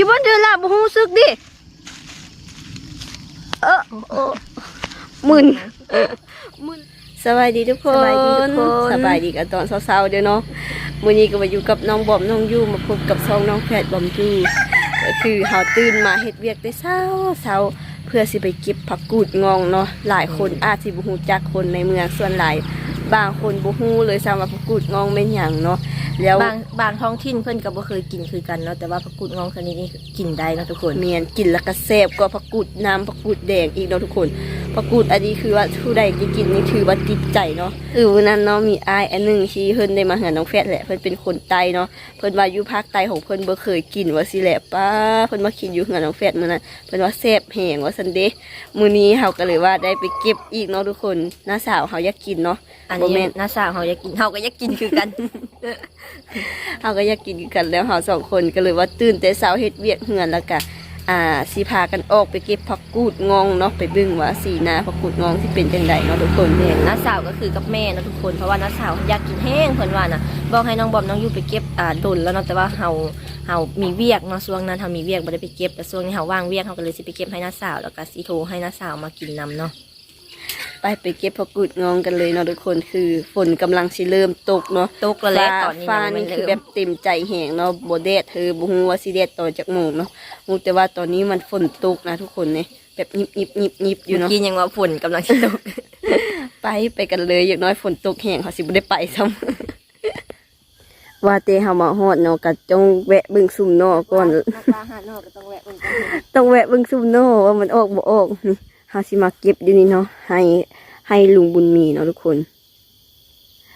อยู่บนเดือนละบ่ฮู้สึกดิ เออโอ้มึนมึนสบายดีทุกคนสบายดีทุกคนสบายดีกันตอนเช้าๆเดี๋ยวเนาะมื้อนี้ก็มาอยู่กับน้องบอมน้องยู่มาพบกับซองน้องแฝดบอมยู่ก็คือเฮาตื่นมาเฮ็ดเวียกแต่เช้าเช้าเพื่อสิไปเก็บผักกูดงองเนาะหลายคนอาจสิบ่ฮู้จักคนในเมืองส่วนหลาย บางคนบ่ฮู้เลยซ้ำว่าผักกูดงองเป็นหยังเนาะแล้วบางบางท้องถิ่นเพิ่นก็บ่เคยกินคือกันเนาะแต่ว่าผักกูดงองชนิดนี้กินได้เนาะทุกคนเมียนกินแล้วก็แซ่บกว่าผักกูดน้ำผักกูดแดงอีกเนาะทุกคน ผักกูดอันนี้คือว่าผู้ใดที่กินนี่ถือว่าติดใจเนาะคือวันนั้นเนาะมีอายอันหนึงที่เพิ่นได้มาหาน้องแฟดแหละเพิ่นเป็นคนใต้เนาะเพิ่นว่าอยู่ภาคใต้ของเพิ่นบ่เคยกินว่าสิแหละป้าเพิ่นมากินอยู่เฮือนน้องแฟดมื้อนั้นเพิ่นว่าแซ่บแหงว่าซั่นเด้มื้อนี้เฮาก็เลยว่าได้ไปเก็บอีกเนาะทุกคนน้าสาวเฮาอยากกินเนาะอันบ่นี้แม่นน้าสาวเฮาอยากกินเฮาก็อยากกินคือกันเฮาก็อยากกินกันแล้วเฮาสองคนก็เลยว่าตื่นแต่เช้าเฮ็ดเวียกเฮือนแล้วก็ อ่าสีพากันออกไปเก็บผักกูดงองเนาะไปบึ้งว่าสีนาผักกูดงองที่เป็นจังไดเนาะทุกคนแม่นน้าสาวก็คือกับแม่เนาะทุกคนเพราะว่าน้าสาวอยากกินแห้งเพิ่นว่าน่ะบอกให้น้องบอมน้องอยู่ไปเก็บอ่าดนแล้วเนาะแต่ว่าเฮาเฮามีเวียกเนาะช่วงนั้นเฮามีเวียกบ่ได้ไปเก็บแต่ช่วงนี้เฮาว่างเวียกเฮาก็เลยสิไปเก็บให้น้าสาวแล้วก็สิโทรให้น้าสาวมากินนํเนาะ ไปไปเก็บผักกูดงองกันเลยเนาะทุกคนคือฝนกำลังสิเริ่มตกเนาะตกแล้วแหละตอนนี้ฟ้ายังไม่นี่เริ่คือมแบบเต็มใจแหงเนาะบ่แดดเธอบ่ฮู้ว่าสิแดดต่อจากโมงเนาะฮู้แต่ว่าตอนนี้มันฝนตกนะทุกคนเนี่ยแบบยิบยิบยิบยิบอยู่เมื่อเนาะกี้ยังว่าฝนกำลังสิตก ไปไปกันเลยอย่างน้อยฝนตกแห้งเขาสิบ่ได้ไปซ้ำว่าเตเฮามาฮอดเนาะก็จงแวะเบิ่งซุ่มนอก่อนนักปลาหาดอกก็ต้องแวะเบิ่งกันต้องแวะเบิ่งซุ่มนอว่ามันออกบ่ออกนี่ เฮาสิมาเก็บอยู่นี่เนาะให้ให้ลุงบุญมีเนาะทุกคน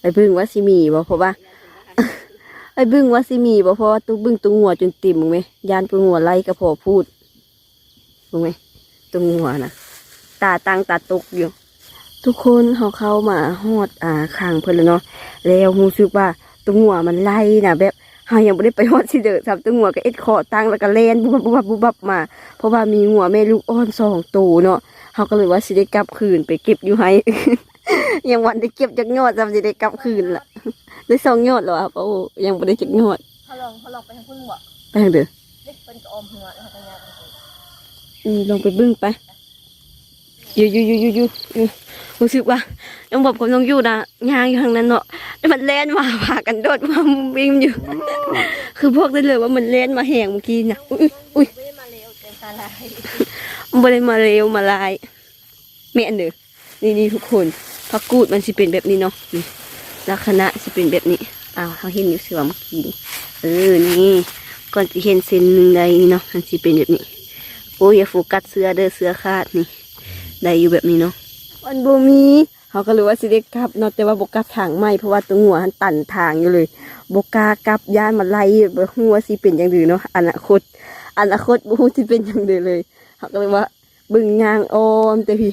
ไปเบิ่งว่าสิมีบ่เพราะว่าไปเบิ่งว่าสิมีบ่เพราะว่าตุกเบิ่งตุงหัวจนติ่มมึงไหมยานตุงหัวไล่ก็พอพูดมึงไหมตุงหัวนะตาตั้งตาตกอยู่ ทุกคนเขาเข้ามาฮอดอ่าข้างเพิ่นแล้วเนาะแล้วรู้สึกว่าตุงหัวมันไล่น่ะแบบ เฮายังบ่ได้ไปฮอดสิเด้อซับตุงหัวก็เอ็ดคอตั้งแล้วก็แล่นบุบบับบุบบับมา เพราะว่ามีหัวแม่ลูกอ่อนสองตัวเนาะเขาก็เลยว่าสิได้กลับคืนไปเก็บอยู่ให้ยังวันได้เก็บจากยอดจำสิได้กลับคืนล่ะได้สองยอดแล้วครับโอ้ยังบ่ได้จักยอดเขาลองเขาลองไปทางพุ่นบ่ไปทางเด้อเด็กเป็นกระอมหัวแล้วเขาก็ยากันไปอืมลองไปเบึ้งไปอยู่อยู่อยู่อยู่อยู่อยู่ รู้สึกว่าน้องบอกกับน้องอยู่นะยางอยู่ทางนั้นเนาะแล้วมันแล่นมาพากันโดดมาวิ่งอยู่ คือพวกได้เลยว่ามันแล่นมาแหงเมื่อกี้นะอุ้ยอุ้ยไม่ได้มาเร็วเป็นสาลายมันบ่ได้มาเร็วมาลายแม่นเด้อนี่นี่ทุกคนผักกูดมันสิเป็นแบบนี้เนาะนี่ลักษณะสิเป็นแบบนี้อ้าวเขาเห็นอยู่เสือเมื่อกี้นี่เออนี่ก่อนจะเห็นเส้นหนึ่งใดนี่เนาะมันสิเป็นแบบนี้โอ้ยอย่าโฟกัสเสื้อเด้อเสื้อขาดนี่ได้อยู่แบบนี้เนาะ มันบ่มีเขาก็เลยว่าสิได้กลับเนาะแต่ว่าบกลับทางไม่เพราะว่าตัวหัวมันตันทางอยู่เลยบกล้ากลับย่านมาไล่บ่ฮู้ว่าสิเป็นอย่างอื่นเนาะอนาคตอนาคตบ่ฮู้สิเป็นอย่างอื่นเลยเขาก็เลยว่าเบึงยางอ้อมแต่พี่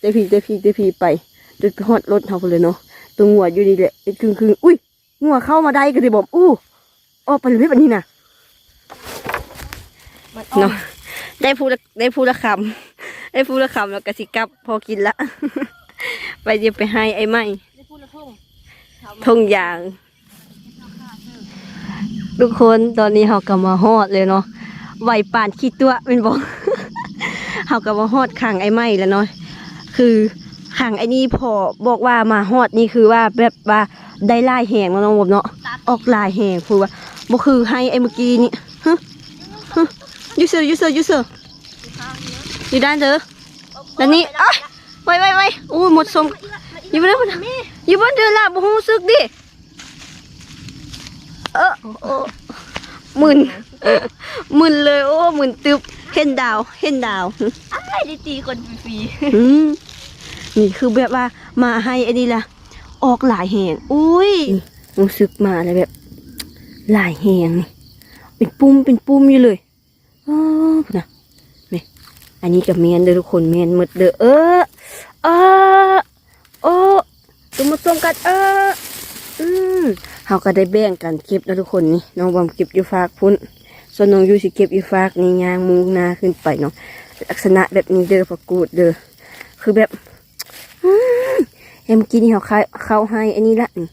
แต่พี่แต่พี่แต่พี่ไปจนไปฮอดรถเขาไปเลยเนาะตัวงัวอยู่นี่แหละเป็นครึ่งครึ่งๆอุ้ยงัวเข้ามาได้ก็ได้บอกอู้ออกไปเลยแบบนี้นะมันเนาะได้พูดละได้พูดละคำ ได้พูดละคำแล้วก็สิกลับ พอกินละ ไปเดี๋ยวไปให้ไอ้ไม้ได้พูดละทุ่งทงยาง ทุกคนตอนนี้เขากำมาฮอดเลยเนาะไหวป่านขี้ตัวเป็นบอกเขากำมาฮอดขังไอ้ไม้แล้วเนาะคือขังไอ้นี่พอบอกว่ามาฮอดนี่คือว่าแบบว่าได้ลายแหงแล้วเนาะผมเนาะออกลายแหงคือว่าบ่คือให้ไอ้เมื่อกี้นี่ฮะฮะยูเซอร์ยูเซอร์ยูเซอร์ อยู่ด้านเด้อแล้วนี่อะไว้ไว้ไว้โอ้ยหมดสมอยู่บนเดือนอยู่บนเดือนละบ่ฮู้สึกดิเออโอ้มึนมึนเลยโอ้มึนตึบเห็นดาวเห็นดาวอ้ายได้ตีคนฟรีอืมนี่คือแบบว่ามาให้อันนี้ล่ะ ออกหลายแหงอุ้ยรู้สึกมาเลยแบบ หลายแหงนี่เป็นปุ่มเป็นปุ่มอยู่เลยอ๋อนะนี่ อันนี้กับเมียนเด้อทุกคนเมียนหมดเด้อเออเออโอ้ตัวมาตรงกันเอออืมเขาก็ได้แบ่งกันเก็บแล้วทุกคนนี่น้องบอมเก็บอยู่ฟากพุ่นส่วนน้องยูสิเก็บอยู่ฟากนี่ยางมุงนาขึ้นไปเนาะลักษณะแบบนี้เด้อประกูดเด้อคือแบบอือเอ็มกี้นี่เขาเข้าเข้าให้อันนี้ละนี่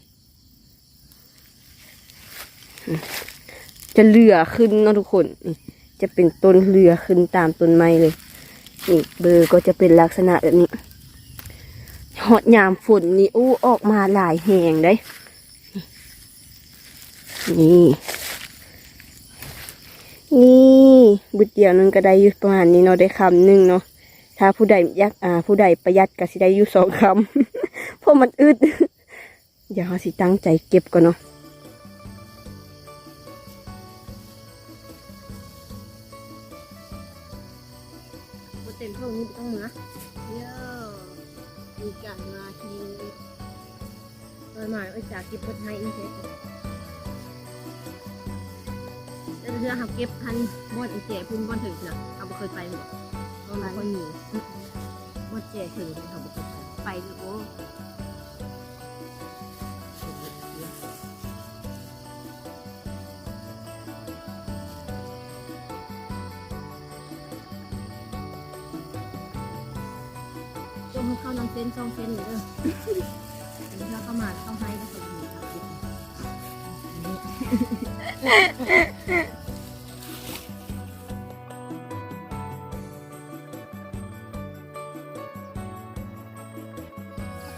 จะเหลือขึ้นเนาะทุกคนนี่จะเป็นต้นเรือขึ้นตามต้นไม้เลย นี่เบอร์ก็จะเป็นลักษณะแบบนี้หอดยามฝนนี่อู้ออกมาหลายแหงได้ นี่ นี่บุดเดียวนึงก็ได้อยู่ประมาณนี้เนาะได้คำหนึ่งเนาะถ้าผู้ใดอยากอ่า ผู้ใดประหยัดก็สิได้อยู่สองคำเพราะมันอึดเดี๋ยวเราสิตั้งใจเก็บก่อนเนาะ หน่อยเอ้ยจากเก็บเพิ่นให้อีกเฮ็ดแล้วเรื่องเขาเก็บพันบดอีเจพุ่นบอนถึงเนะเขาบ่เคยไปหรอกเขาไม่ค่อยมีบดเจถึงเขาบ่เคยไปไปนะโอ้จงเข้าน้ำเส้นสองเส้นเลยเด้อ ถ้าเข้ามาเข้าให้ก็สมบูรณ์ครับ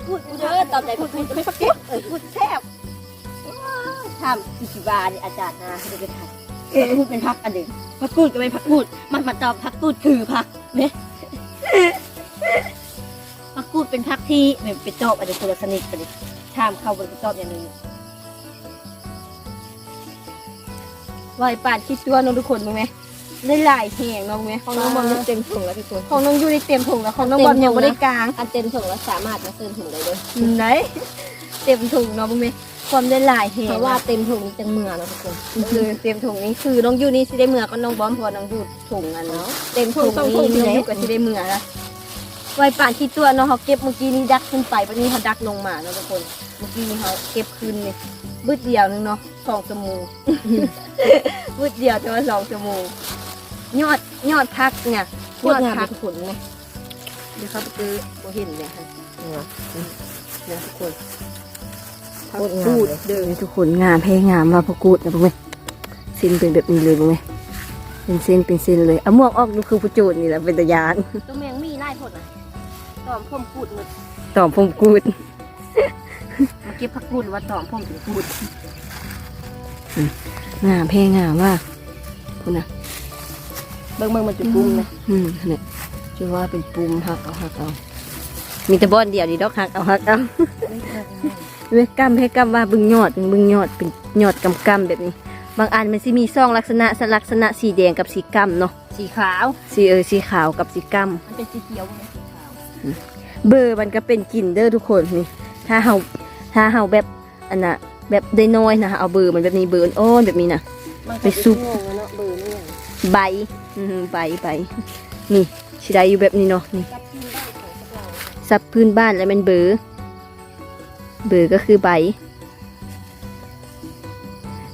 พูดเยอะตอบใจพูดพูดไม่พักเก็บเออพูดแซ่บทำอิชิบาเนี่ยอาจารย์นะเดี๋ยวไปทำเออพูดเป็นพักอันหนึ่งพักกูดก็ไม่พักกูด มันมาตอบพักกูดคือพักเนี่ย กกูดเป็นพักที่ไม่ไปตอบอันเดียวคนละสนิทกันดิถามเข้าบนไปตอบอย่างหนึงวายป่านคิดตัวน้องทุกคนมั้งไหมได้หลายแหงน้องไหมของน้องบอลมันเต็มถุงแล้วทุกคนของน้องยูในเต็มถุงแล้วของน้องบอลยังไม่ได้กลางอันเต็มถุงแล้วสามารถมาซื้อถุงได้เลยไหนเต็มถุงเนาะบุ้งไหมความได้หลายแหงเพราะว่าเต็มถุงนี้จังเมือเนาะทุกคนคือเต็มถุงนี้คือน้องยูนี่สิได้เมือก็น้องบอมเพอน้องยูถุงอันเนาะเต็มถุงนี้น้องยูก็สิได้เมือละ ไวป่านที่ตัวเนาะเขาเก็บเมื่อกี้นี้ดักขึ้นไปวันนี้เขาดักลงมาเนาะทุกคน เมื่อกี้นี้เขาเก็บคืนนี่บึดเดียวนึงเนาะสองชั่วโมงบึดเดียวแต่ว่าสองชั่วโมงยอดยอดพักเนี่ยโคยตอรดงามพักทุกคนไหมเดี๋ยวเขาไปซื้อโบเห็นเนี่ยค่ะนะทุกคนโคตรงามพูดเลยเดินทุกคนงามแพ้งามว่าพกูดนะบุ้งไหมเส้นเป็นแบบนี้เลยบุ้งไหมเป็นเส้นเป็นเส้นเลยเอาหมวกออกดูคือผู้โจรนี่แหละเป็นตะยานตัวแมงมีไล่ผลนะ ตอมพ่มพูดมืดตอบผมกูดมาเก็บผักกูดว่าตอมพ่มถึงพูดงามแพ้งามว่าคุณนะเบิ่งเบิ่งมันจะปุ้มนะอืมเนี่ยจะว่าเป็นปุ่มหักเอาหักเอา มีแต่บอนเดียวดีดอกหักเอาหักเอาเว้ยกำให้กำว่าบึงยอดบึงยอดเป็นยอดกำกำๆแบบนี้ บางอันมันสิมีซองลักษณะสลักษณะสีแดงกับสีกำเนาะสีขาว สีเออสีขาวกับสีกำมันเป็นสีเขียวมันสีขาว เบอร์มันก็เป็นกลิ่นเด้อทุกคนนี่ ถ้าเฮาถ้าเฮาแบบอันน่ะแบบได้น้อยนะเอาเบอร์มันแบบนี้เบอร์อ่อนๆแบบนี้นะมันไปซุปงงเนาะเบอร์นี่อย่างใบอืมใบใบนี่สิได้อยู่แบบนี้เนาะนี่กับที่บ้านของพวกเราซับพื้นบ้านแล้วเป็นเบอร์เบอร์ก็คือใบ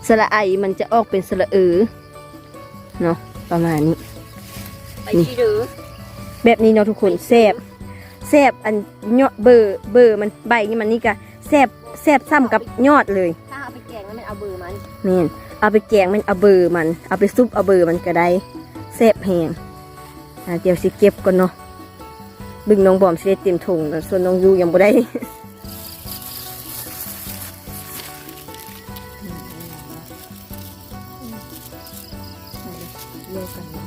สระไอมันจะออกเป็นสระเออเนาะประมาณนี้ไปที่หรือแบบนี้เนาะทุกคนแซบแซบอันยอดเบอร์เบอร์มันใบนี่มันนี่ก็แซบแซบซ้ำกับยอดเลย ถ้าเอาไปแกงแล้วมันเอาเบอร์มันนี่นเอาไปแกงมันเอาเบอร์มัน เอาไปซุปเอาเบอร์มันก็ได้แซบแหงอ่าเดี๋ยวสิเก็บก่อนเนาะบึงน้องบอมสิได้เต็มถุงแล้วส่วนน้องยูยังบ่ได้เลิกกันนะ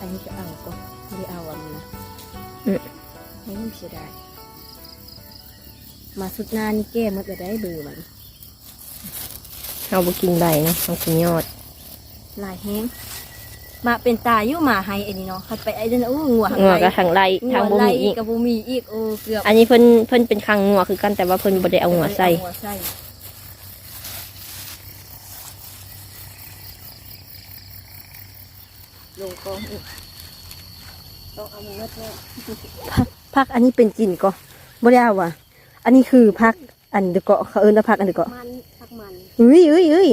อันนี้จะเอาก็ไม่ได้เอาอันนี้นะ ไม่ต้องเสียดายมาสุดหน้านี่แก้หมดเลยได้เบอร์มันเอาไปกินใบนะเอากินยอดลายแห้งมาเป็นตาอยู่หมาไฮอันนี้เนาะคัดไปไอ้เดนโอ้งัวหังัวไก็ทางไล่ทางบ่มีอีกกับบูมีอีกโอ้เกือบอันนี้เพิ่นเพิ่นเป็นคางงัวคือกันแต่ว่าเพิ่นบ่ได้เอางัวใส่เอางัวใส่ลงกองอีกต้องเอาเนื้อแท้พัก พักอันนี้เป็นกลิ่นก็บ่ได้เอาว่ะ อันนี้คือพักอันเดยวเกาะเขาเอิ้นว่าพักอันเดยวเกาะมันพักมันเอ้ยเอ้ยเอ้ย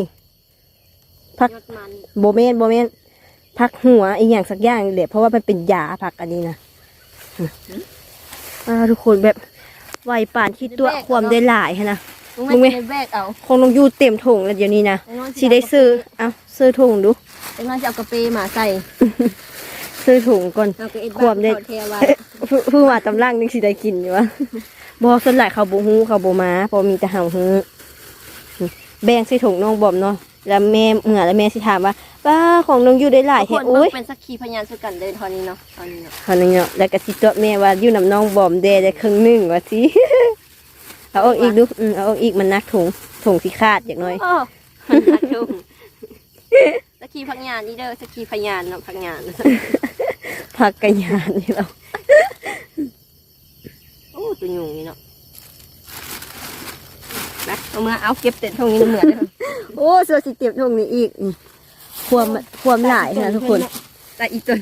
พักยอดมันโบเมนโบเมนพักหัวอีกอย่างสักอย่างนี่แหละเพราะว่ามันเป็นยาพักอันนี้นะอ่าทุกคนแบบไวป่านคิดตัวความได้หลายฮะนะมึงไหมในแบกเอาคงต้องอยู่เต็มถุงแล้วเดี๋ยวนี้นะสิได้ซื้อเอาซื้อถุงดูจังนั้นจะเอากระเปมาใส่ ซื้อถุงก่อนเอากระเอ็ดความเด็กเทไว้เพิ่งเพิ่งว่าตำล่างนึงสิได้กินอยู่วะบอกส่วนหลายเขาบ่ฮู้เขาบ่มาเพอมีแต่เฮาฮู้นี่แบ่งใส่ถุงน้องบอมเนาะแล้วแม่เหงื่อแล้วแม่สิถามว่าป้าของน้องอยู่ได้หลายทุกแท้คนโอ้ยเป็นสักขีพยานสุกันเดินทอนนี้เนาะตอนนี้เนาะเขานึงเนาะแล้วก็สิตัวแม่ว่าอยู่นํน้องบอมเดได้ครึ่งหนึงว่าสิเอาออกอีกดูอืมเอาออกอีกมันนักถุงถุงสิขาดอย่างน้อยโอ้มันพักดุงสักขีพยานนี่เด้อสักขีพยานเนาะพยาน พักกันยานนี่เราโอ้ตัวยุงนี่เนาะนะเอามาเอาเก็บเต็นทงนี้เหมือนเด้อโอ้เสื้อสิเต็มถุงนี้อีกนี่ความความหลายนะทุกคนแต่อีตัว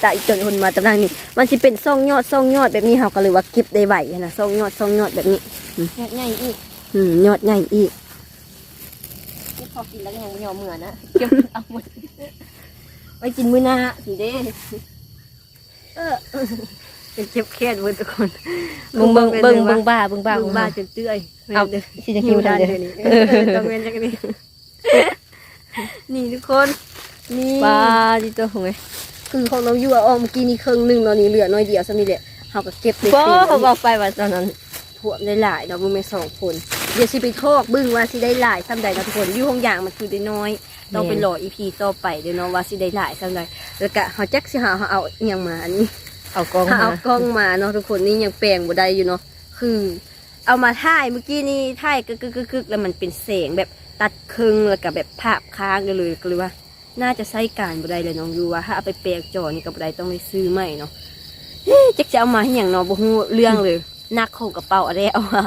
แต่อีกจนคนมาตำลังนี่มันจะเป็นซ่องยอดซ่องยอดแบบนี้เขาก็เลยว่าเก็บได้ไหวนะซ่องยอดซ่องยอดแบบนี้ใหญ่อีกอืมยอดใหญ่อีกนี่พอกินแล้วก็ยังไม่ยอมเหมือนนะเก็บเอาหมดไว้กินมื้อหน้าสิเด้ เออเป็นเก็บเครียดเว้ยทุกคนเบิ่งเบิ่งเบิ่งเบิ่งบ้าเบิ่งบ้าบ้าเบิ่งบ้าบ้าจนเตื้อยเอาสิจะหิวได้เด้อเออต้องเว้นจังนี้นี่ทุกคนนี่ปลาที่ตัวของไงคือของเราอยู่อะออมเมื่อกี้นี่ครึ่งหนึงเนาะนี่เหลือน้อยเดียวซะนี่แหละเขาก็เก็บได้ก็เต็มเขาบอกไปว่าตอนนั้นพวกได้หลายเนาะบุ้งแม่สองคนเดี๋ยวสิไปโทอกบึ้งว่าสิได้หลายซ้ำใดเนาะทุกคนอยู่ห้องอย่างมันคือได้น้อย ต้องไปรออีพีต่อไปเดี๋ยวเนาะว่าสิได้หลายซ้ำใดแล้วก็เขาจักสิหาเขาเอาอหยังมาอันนี้เอากล้องถ้ามาเอากล้องมาเนาะทุกคนนี่ยังแปลงบ่ได้อยู่เนาะคือ เอามาถ่ายเมื่อกี้นี่ถ่ายกึกกึกกึกกึกแล้วมันเป็นแสงแบบตัดครึ่งแล้วก็แบบภาพค้างเลยเลยก็เลยว่า น่าจะใช้การบ่ได้เลยน้องยูว่าถ้าเอาไปแปลงจอนี่ก็บ่ได้ต้องไปซื้อใหม่เนาะเอ๊ะจักจะเอามาให้หยังเนาะบ่ฮู้เรื่องเลยนักเข้ากระเป๋าอะไรเอาว่า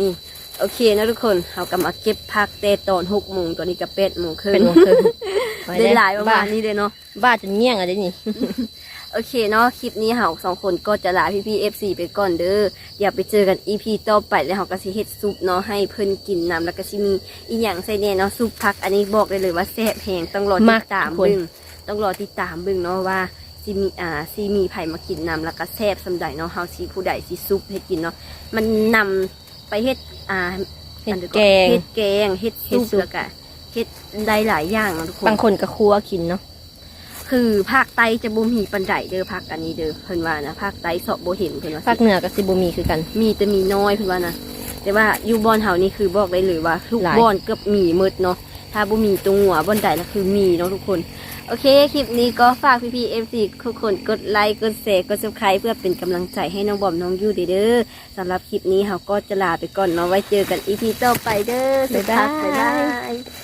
นี่ โอเคนะทุกคนเรากำมาเก็บพักแต่ตอนหกโมงตอนนี้ก็เป็ดโมงครึ่งเป็นวงครึ่งได้หลายประมาณนี้เลยเนาะบ้าจนเงี้ยงอะได้นี่โอเคเนาะคลิปนี้เราสองคนก็จะลาพี่พี่เอฟซีไปก่อนเด้ออย่าไปเจอกันอีพีต่อไปแล้วเราก็สิเฮ็ดซุปเนาะให้เพิ่นกินน้ำแล้วก็สิมีอีหยังใส่แน่เนาะซุปผัก อันนี้บอกได้เลยว่าแซ่บแหงต้องรอติมากดตามทุกคนเบึงต้องรอติดตามเบึงเนาะว่าสิมีอ่าสิมีไผมากินน้ำแล้วก็แซ่บสำใดเนาะเฮาสิผู้ใดสิซุปให้กินเนาะมันนำ ไปเฮ็ดอ่าเห็ดแกงเฮ็ดแกงเฮ็ดเฮ็ดซุปซุปแล้วก็เฮ็ดได้หลายอย่างเนาะทุกคนบางคนก็ครัวกินเนาะคือภาคใต้จะบ่มีปันไดเด้อภาคอันนี้เด้อเพิ่นว่านะภาคใต้เสอบบ่เห็นเพิ่นว่าภาคเหนือกับซิบูมีคือกัน มีแต่มีน้อยเพิ่นว่านะแต่ว่าอยู่บอนเฮานี่คือบอกได้เลยว่าทุกหลายบอนเกือบมีหมดเนาะถ้าบ่มีตรงหัวบอนใดแล้วคือมีเนาะทุกคน โอเค คลิปนี้ก็ฝากพี่ๆ FC ทุกคนกดไลค์กดแชร์กด Subscribe เพื่อเป็นกำลังใจให้น้องบอมน้องยูเด้อสำหรับคลิปนี้เฮาก็จะลาไปก่อนเนาะไว้เจอกัน EP ต่อไปเด้อบ๊ายบายบ๊ายบาย